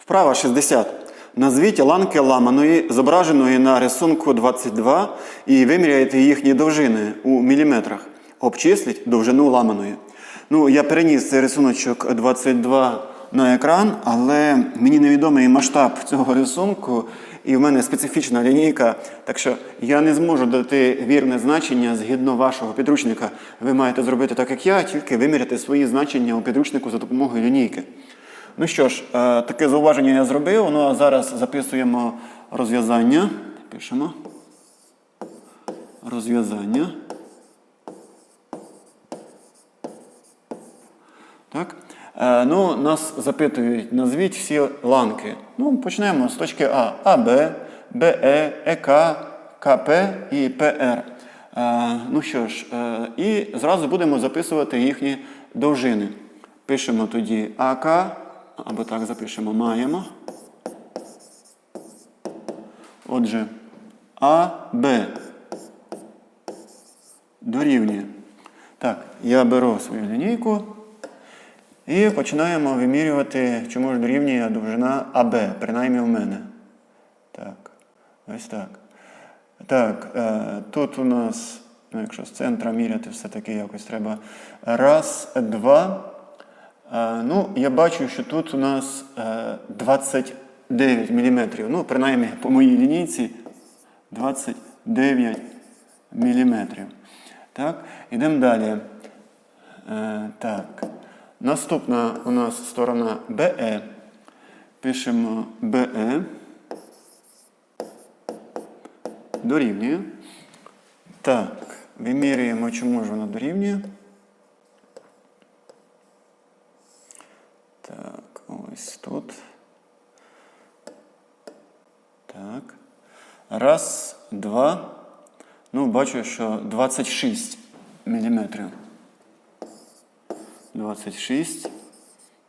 Вправа 60. Назвіть ланки ламаної, зображеної на рисунку 22, і виміряйте їхні довжини у міліметрах. Обчисліть довжину ламаної. Ну, я переніс цей рисуночок 22 на екран, але мені невідомий масштаб цього рисунку, і в мене специфічна лінійка, так що я не зможу дати вірне значення згідно вашого підручника. Ви маєте зробити так, як я, тільки виміряти свої значення у підручнику за допомогою лінійки. Ну що ж, е, таке зауваження я зробив. Ну а зараз записуємо розв'язання. Пишемо. Розв'язання. Так. Е, ну, нас запитують, назвіть всі ланки. Ну, почнемо з точки А. АБ, БЕ, ЕК, КП і ПР. Е, ну що ж, і зразу будемо записувати їхні довжини. Пишемо тоді АК, або так запишемо, маємо. Отже, АБ дорівнює. Так, я беру свою лінійку і починаємо вимірювати, чому ж дорівнює довжина АБ, принаймні в мене. Так, ось так. Так, е, тут у нас, ну, якщо з центра міряти, все-таки якось треба. Раз, два. Е, ну, я бачу, що тут у нас е, 29 мм. Ну, принаймні, по моїй лінійці 29 мм. Так, ідемо далі. Е, так. Наступна у нас сторона БЕ. Пишемо БЕ. Дорівнює. Так, вимірюємо, чому ж воно дорівнює. Так, ось тут. Так. Раз, два. Ну, бачу, що 26 міліметрів. 26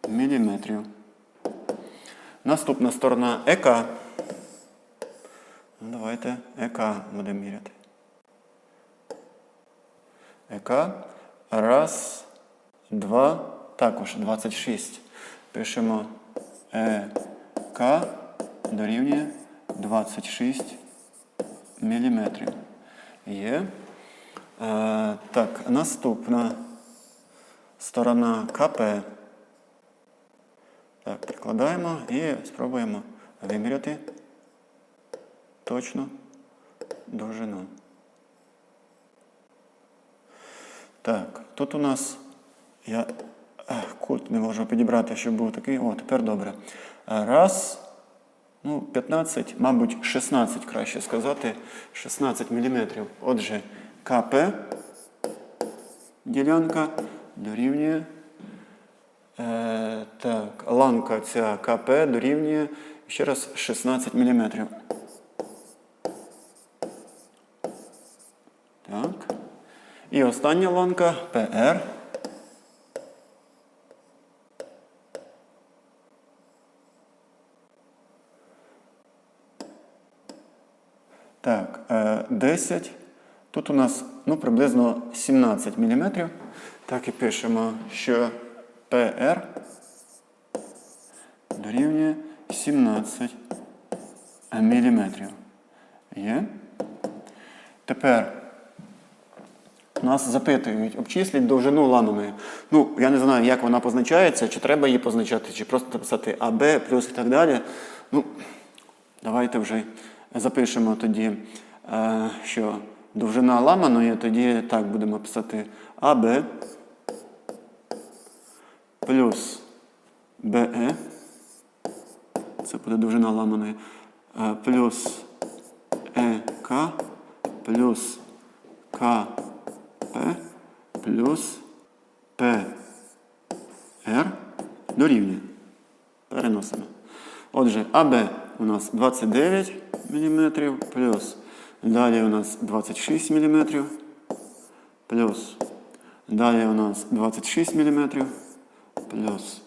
міліметрів. Наступна сторона ЕК. Ну, давайте ЕК будемо міряти. ЕК. Раз, два, також 26. Пишемо ЕК дорівнює 26 міліметрів. Є. Е, так, наступна сторона КП. Так, прикладаємо і спробуємо виміряти точно довжину. Так, тут у нас я кут не можу підібрати, щоб був такий. О, тепер добре. Раз, ну, 15, мабуть, 16, краще сказати, 16 мм. Отже, КП ділянка дорівнює. Е, так, ланка ця КП дорівнює ще раз 16 мм. Так. І остання ланка ПР. Так, е, 10. Тут у нас ну, приблизно 17 мм. Так і пишемо, що ПР дорівнює 17 мм. Є. Тепер нас запитують, обчисліть довжину ламаної. Ну, я не знаю, як вона позначається, чи треба її позначати, чи просто написати АБ плюс і так далі. Ну, давайте вже запишемо тоді, що довжина ламаної, тоді так будемо писати АБ плюс БЕ. Це буде довжина ламаної. е, Плюс ЕК плюс КП плюс ПР дорівнює. Переносимо. Отже, АБ у нас 29 мм, плюс далі у нас 26 мм, плюс далі у нас 26 мм, плюс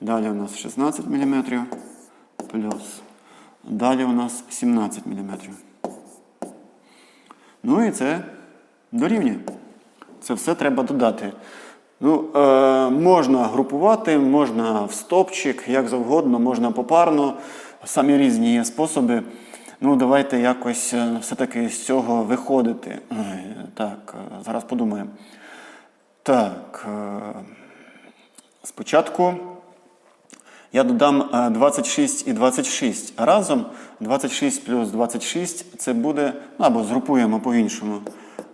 далі у нас 16 мм, плюс далі у нас 17 мм. Ну і це дорівнює. Це все треба додати. Ну, е, можна групувати, можна в стопчик, як завгодно, можна попарно. Самі різні є способи. Ну, давайте якось е, все-таки з цього виходити. Так, е, зараз подумаємо. Так. Е, спочатку я додам е, 26 і 26. Разом 26 плюс 26 це буде, ну або згрупуємо по-іншому.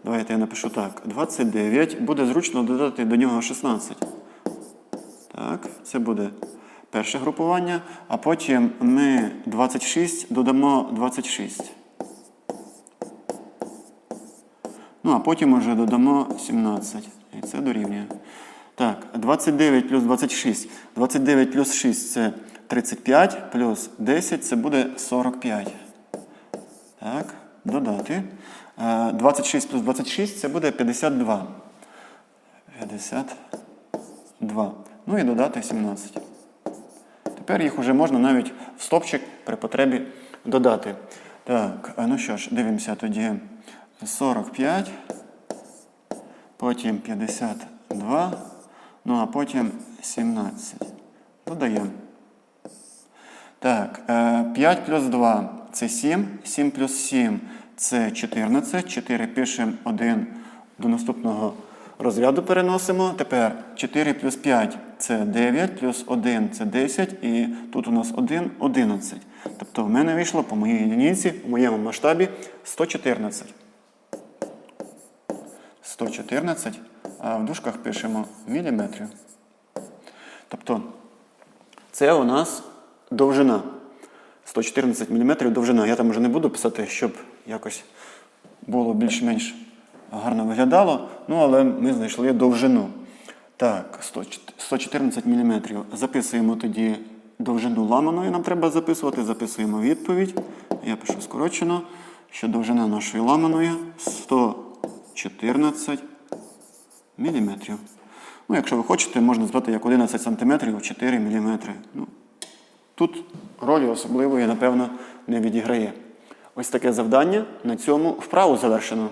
Давайте я напишу так. 29. Буде зручно додати до нього 16. Так, це буде перше групування. А потім ми 26 додамо 26. Ну, а потім уже додамо 17. І це дорівнює. Так, 29 плюс 26. 29 плюс 6 це 35, плюс 10 це буде 45. Так, додати. Е, 26 плюс 26 це буде 52. 52. Ну і додати 17. Тепер їх вже можна навіть в стопчик при потребі додати. Так, ну що ж, дивимося тоді 45, потім 52, ну а потім 17. Додаємо. Так, е, 5 плюс 2 це 7, 7 плюс 7 це 14, 4 пишемо 1 до наступного розряду переносимо. Тепер 4 плюс 5 це 9, плюс 1 це 10, і тут у нас 1 11. Тобто в мене вийшло по моїй лінійці, у моєму масштабі 114. 114, а в дужках пишемо міліметрів. Тобто це у нас довжина. 114 мм довжина. Я там вже не буду писати, щоб якось було більш-менш гарно виглядало. Ну, але ми знайшли довжину. Так, 114 мм. Записуємо тоді довжину ламаної. Нам треба записувати. Записуємо відповідь. Я пишу скорочено, що довжина нашої ламаної 114 мм. Ну, якщо ви хочете, можна звати як 11 см 4 мм. Ну, Тут ролі особливої, напевно, не відіграє. Ось таке завдання. На цьому вправу завершено.